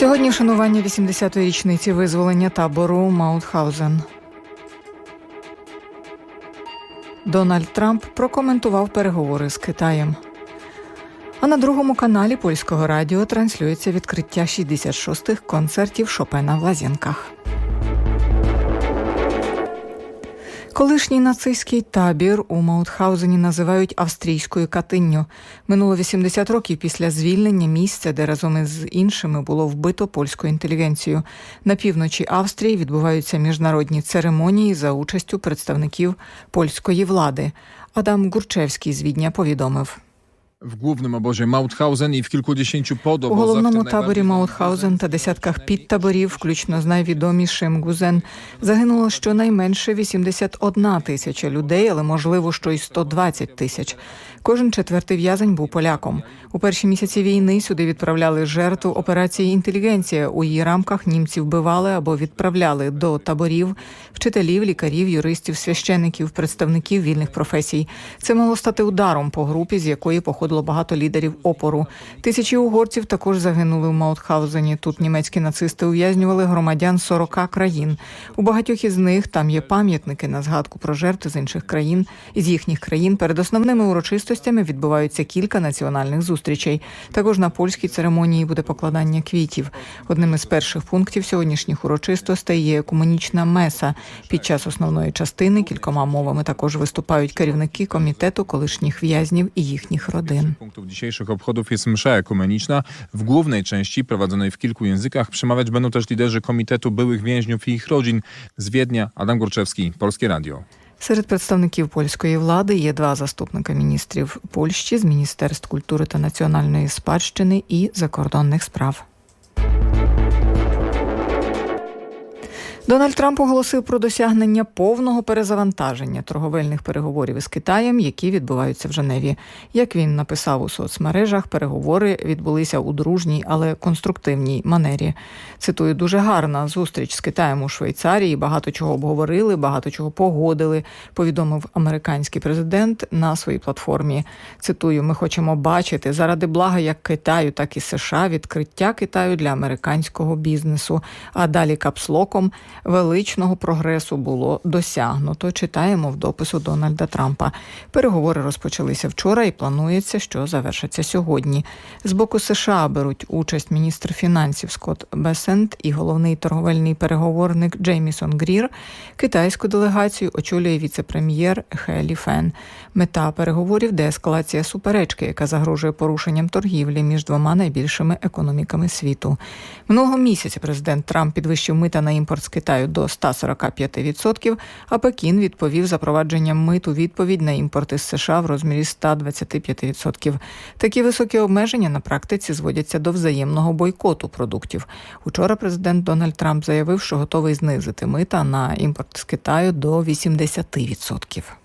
Сьогодні вшанування 80-ї річниці визволення табору Маутхаузен. Дональд Трамп прокоментував переговори з Китаєм. А на другому каналі польського радіо транслюється відкриття 66-х концертів Шопена в Лазінках. Колишній нацистський табір у Маутхаузені називають австрійською катинню. Минуло 80 років після звільнення місця, де разом із іншими було вбито польську інтелігенцію. На півночі Австрії відбуваються міжнародні церемонії за участю представників польської влади. Адам Гурчевський з Відня повідомив. W głównym obozie Mauthausen i w kilkudziesięciu У головному таборі Маутхаузен та десятках підтаборів, включно з найвідомішим Гузен, загинуло щонайменше 81 тисяча людей, але можливо, що й 120 тисяч. Кожен четвертий в'язень був поляком. У перші місяці війни сюди відправляли жертву операції інтелігенція. У її рамках німці вбивали або відправляли до таборів вчителів, лікарів, юристів, священиків, представників вільних професій. Це мало стати ударом по групі, з якої походило багато лідерів опору. Тисячі угорців також загинули в Маутхаузені. Тут німецькі нацисти ув'язнювали громадян 40 країн. У багатьох із них там є пам'ятники на згадку про жертви з інших країн. Із їхніх країн перед основними урочистостями відбуваються кілька національних зустрічей. Також на польській церемонії буде покладання квітів. Одним із перших пунктів сьогоднішніх урочистостей є екуменічна меса. Під час основної частини кількома мовами також виступають керівники комітету колишніх в'язнів і їхніх родин. punktów dzisiejszych obchodów jest msza ekumeniczna. W głównej części, prowadzonej w kilku językach, przemawiać będą też liderzy Komitetu Byłych Więźniów i ich rodzin. Z Wiednia Adam Górczewski, Polskie Radio. Серед представників польської влади є два заступника міністрів Польщі з міністерств культури та національної спадщини і закордонних справ. Дональд Трамп оголосив про досягнення повного перезавантаження торговельних переговорів із Китаєм, які відбуваються в Женеві. Як він написав у соцмережах, переговори відбулися у дружній, але конструктивній манері. Цитую, дуже гарна зустріч з Китаєм у Швейцарії. Багато чого обговорили, багато чого погодили. Повідомив американський президент на своїй платформі. Цитую: ми хочемо бачити заради блага як Китаю, так і США відкриття Китаю для американського бізнесу. А далі капслоком величного прогресу було досягнуто. Читаємо в допису Дональда Трампа. Переговори розпочалися вчора і планується, що завершаться сьогодні. З боку США беруть участь міністр фінансів Скотт Бесент і головний торговельний переговорник Джеймісон Грір. Китайську делегацію очолює віце-прем'єр Хелі Фен. Мета переговорів деескалація суперечки, яка загрожує порушенням торгівлі між двома найбільшими економіками світу. Минулого місяця президент Трамп підвищив мита на імпорт з Китаю до 145%, а Пекін відповів запровадженням миту відповідь на імпорти з США в розмірі 125%. Такі високі обмеження на практиці зводяться до взаємного бойкоту продуктів. Учора президент Дональд Трамп заявив, що готовий знизити мита на імпорт з Китаю до 80%.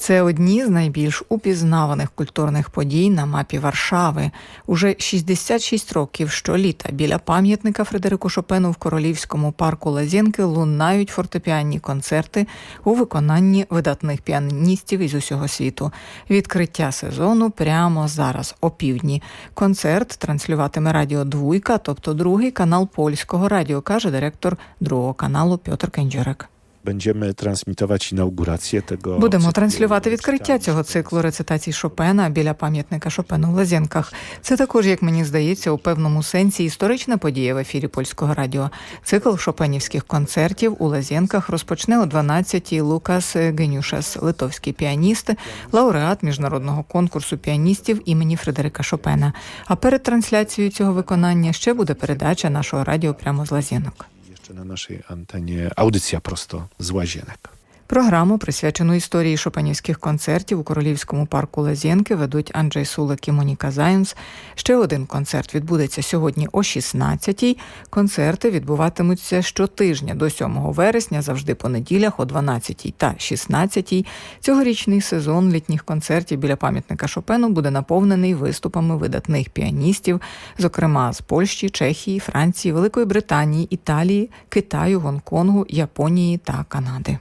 Це одні з найбільш упізнаваних культурних подій на мапі Варшави. Уже 66 років щоліта біля пам'ятника Фредерику Шопену в королівському парку Лазєнки лунають фортепіанні концерти у виконанні видатних піаністів із усього світу. Відкриття сезону прямо зараз, опівдні. Концерт транслюватиме радіо Двуйка, тобто другий канал польського радіо, каже директор другого каналу Пьотр Кенджерек. Będziemy transmitować inaugurację tego. Будемо транслювати відкриття цього циклу рецитацій Шопена біля пам'ятника Шопену в Лазєнках. Це також, як мені здається, у певному сенсі історична подія в ефірі польського радіо. Цикл шопенівських концертів у Лазєнках розпочне о 12-й Лукас Генюшас, литовський піаніст, лауреат міжнародного конкурсу піаністів імені Фредерика Шопена. А перед трансляцією цього виконання ще буде передача нашого радіо прямо з Лазєнок. Na naszej antenie audycja prosto z łazienek. Програму, присвячену історії шопенівських концертів у королівському парку Лазєнки, ведуть Анджей Сулик і Моніка Займс. Ще один концерт відбудеться сьогодні о 16-й. Концерти відбуватимуться щотижня до 7 вересня, завжди по неділях о 12-й та 16-й. Цьогорічний сезон літніх концертів біля пам'ятника Шопену буде наповнений виступами видатних піаністів, зокрема з Польщі, Чехії, Франції, Великої Британії, Італії, Китаю, Гонконгу, Японії та Канади.